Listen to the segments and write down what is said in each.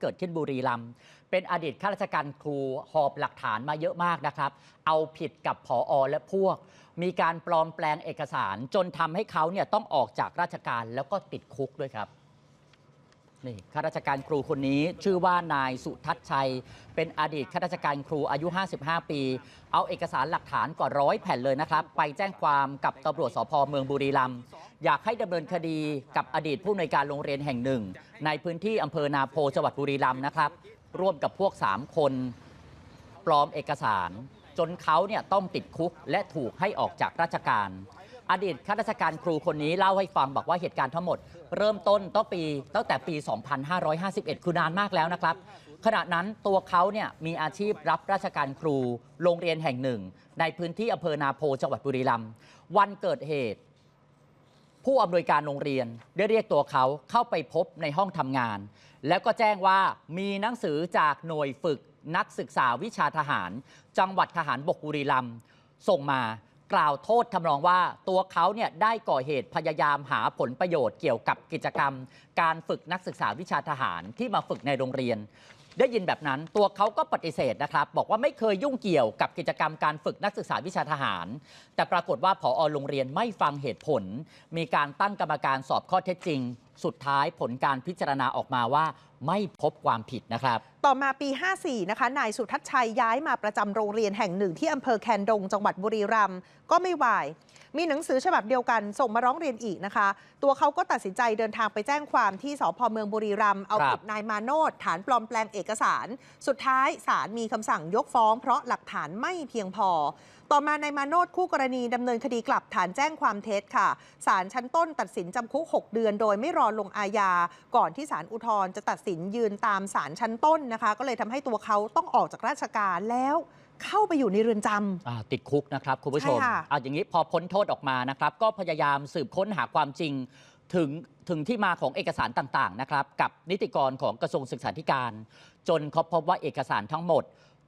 เกิดขึ้นบุรีรัมย์เป็นอดีตข้าราชการครูหอบหลักฐานมาเยอะมากนะครับ เอาผิดกับผออและพวก มีการปลอมแปลงเอกสารจนทำให้เขาเนี่ยต้องออกจากราชการแล้วก็ติดคุกด้วยครับ นี่ข้าราชการครูคนนี้ชื่อว่านายสุทัศชัย เป็นอดีตข้าราชการครูอายุ 55 ปี เอาเอกสารหลักฐานกว่าร้อยแผ่นเลยนะครับ ไปแจ้งความกับตำรวจสพเมืองบุรีรัมย์อยากให้ดำเนินคดีกับอดีตผู้อำนวยการโรงเรียนแห่งหนึ่ง ในพื้นที่อำเภอนาโพจังหวัดบุรีรัมย์นะครับ ร่วมกับพวก 3 คนปลอมเอกสาร จนเขาเนี่ยต้องติดคุกและถูกให้ออกจากราชการ อดีตข้าราชการครูคนนี้เล่าให้ฟังบอกว่าเหตุการณ์ทั้งหมด เริ่มต้นตั้งปีตั้งแต่ปี 2551 คือนานมากแล้วนะครับ ขณะนั้นตัวเขาเนี่ยมีอาชีพรับราชการครูโรงเรียนแห่งหนึ่ง ในพื้นที่อำเภอนาโพจังหวัดบุรีรัมย์วันเกิดเหตุ ผู้อำนวยการโรงเรียนได้เรียกตัวเขาเข้าไปพบในห้องทำงาน แล้วก็แจ้งว่ามีหนังสือจากหน่วยฝึกนักศึกษาวิชาทหาร จังหวัดทหารบกบุรีรัมย์ส่งมา กล่าวโทษทำนองว่าตัวเขาเนี่ยได้ก่อเหตุพยายามหาผลประโยชน์เกี่ยวกับกิจกรรม การฝึกนักศึกษาวิชาทหารที่มาฝึกในโรงเรียน ได้ยินแบบนั้นตัวเขาก็ปฏิเสธนะครับ บอกว่าไม่เคยยุ่งเกี่ยวกับกิจกรรมการฝึกนักศึกษาวิชาทหาร แต่ปรากฏว่าผอโรงเรียนไม่ฟังเหตุผล มีการตั้งกรรมการสอบข้อเท็จจริง สุดท้ายผลการพิจารณาออกมาว่าไม่พบความผิดนะครับ ต่อมาปี 54 นะคะ นายสุทัศน์ชัยย้ายมาประจำโรงเรียนแห่งหนึ่งที่อำเภอแคนดง จังหวัดบุรีรัมย์ก็ไม่วายมีหนังสือฉบับเดียวกันส่งมาร้องเรียนอีกนะคะ ตัวเขาก็ตัดสินใจเดินทางไปแจ้งความที่สพเมืองบุรีรัมย์เอาครับผิดนายมาโนดฐานปลอมแปลงเอกสาร สุดท้ายศาลมีคำสั่งยกฟ้อง เพราะหลักฐานไม่เพียงพอ ต่อมานายมาโนดคู่กรณีดำเนินคดีกลับฐานแจ้งความเท็จค่ะศาลชั้นต้นตัดสินจำคุก 6 เดือน โดยไม่รอลงอาญาก่อนที่ศาลอุทธรณ์จะตัดสินยืนตามศาลชั้นต้นนะคะ ก็เลยทำให้ตัวเขาต้องออกจากราชการแล้วเข้าไปอยู่ในเรือนจำอ่าติดคุกนะครับคุณผู้ชมใช่ค่ะอ่าอย่างนี้พอพ้นโทษออกมานะครับ ก็พยายามสืบค้นหาความจริงถึงถึงที่มาของเอกสารต่างๆนะครับ กับนิติกรของกระทรวงศึกษาธิการ จนเขาพบว่าเอกสารทั้งหมด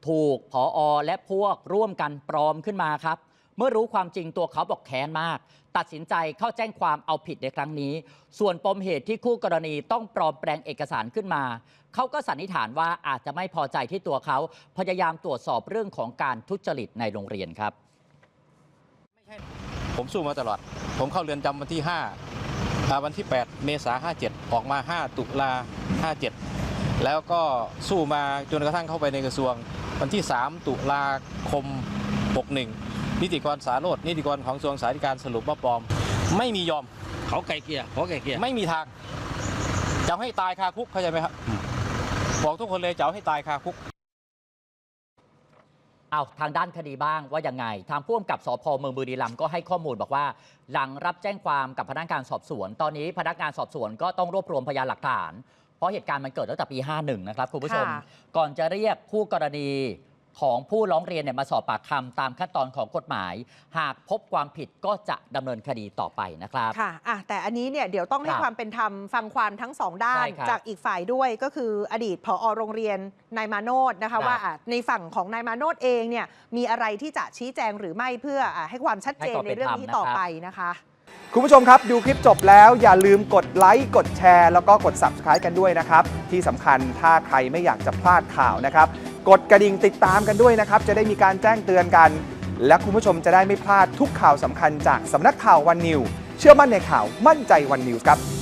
ถูกผออและพวกร่วมกันปลอมขึ้นมาครับ เมื่อรู้ความจริงตัวเขาบอกแค้นมาก ตัดสินใจเข้าแจ้งความเอาผิดในครั้งนี้ ส่วนปมเหตุที่คู่กรณีต้องปลอมแปลงเอกสารขึ้นมา เขาก็สันนิษฐานว่าอาจจะไม่พอใจที่ตัวเขา พยายามตรวจสอบเรื่องของการทุจริตในโรงเรียนครับ ผมสู้มาตลอด ผมเข้าเรือนจำวันที่5อ่าวันที่ 8 เมษา57 ออกมา 5 ตุลา57 แล้วก็สู้มาจนกระทั่งเข้าไปในกระทรวง วันที่ 3 ตุลาคม 61 นิติกรสารโรดนิติกรของกระทรวงสาธารณการสรุปว่าปลอม ไม่มียอม เขาไก่เกลียเขาไก่เกลียไม่มีทางจะเอาให้ตายคาคุกเข้าใจไหมครับบอกทุกคนเลยจะเอาให้ตายคาคุกเอาทางด้านคดีบ้างว่ายังไง ทางผู้กำกับสพเมืองบุรีรัมย์ก็ให้ข้อมูลบอกว่า หลังรับแจ้งความกับพนักงานสอบสวน ตอนนี้พนักงานสอบสวนก็ต้องรวบรวมพยานหลักฐาน เพราะเหตุการณ์มันเกิดตั้งแต่ปี 51 นะครับคุณผู้ชมค่ะก่อนจะเรียกคู่กรณี ของผู้ร้องเรียนเนี่ยมาสอบปากคำตามขั้นตอนของกฎหมาย หากพบความผิดก็จะดำเนินคดีต่อไปนะครับค่ะอะแต่อันนี้เนี่ยเดี๋ยวต้องให้ครับความเป็นธรรมฟังความทั้งสองด้านใช่ครับจากอีกฝ่ายด้วยก็คืออดีตผอโรงเรียนนายมาโนดนะครัคะบว่าอะในฝั่งของนายมาโนดเองเนี่ยมีอะไรที่จะชี้แจงหรือไม่เพื่ออะให้ความชัดเจนให้ความในเรื่องนี้เป็นธรรมต่อนะครับไปนะคะคุณผู้ชมครับ ดูคลิปจบแล้วอย่าลืมกดไลค์กดแชร์ แล้วก็กด Subscribe กันด้วยนะครับ ที่สำคัญถ้าใครไม่อยากจะพลาดข่าวนะครับ กดกระดิ่งติดตามกันด้วยนะครับ จะได้มีการแจ้งเตือนกัน และคุณผู้ชมจะได้ไม่พลาดทุกข่าวสำคัญจากสำนักข่าววันนิว เชื่อมั่นในข่าวมั่นใจวันนิวครับ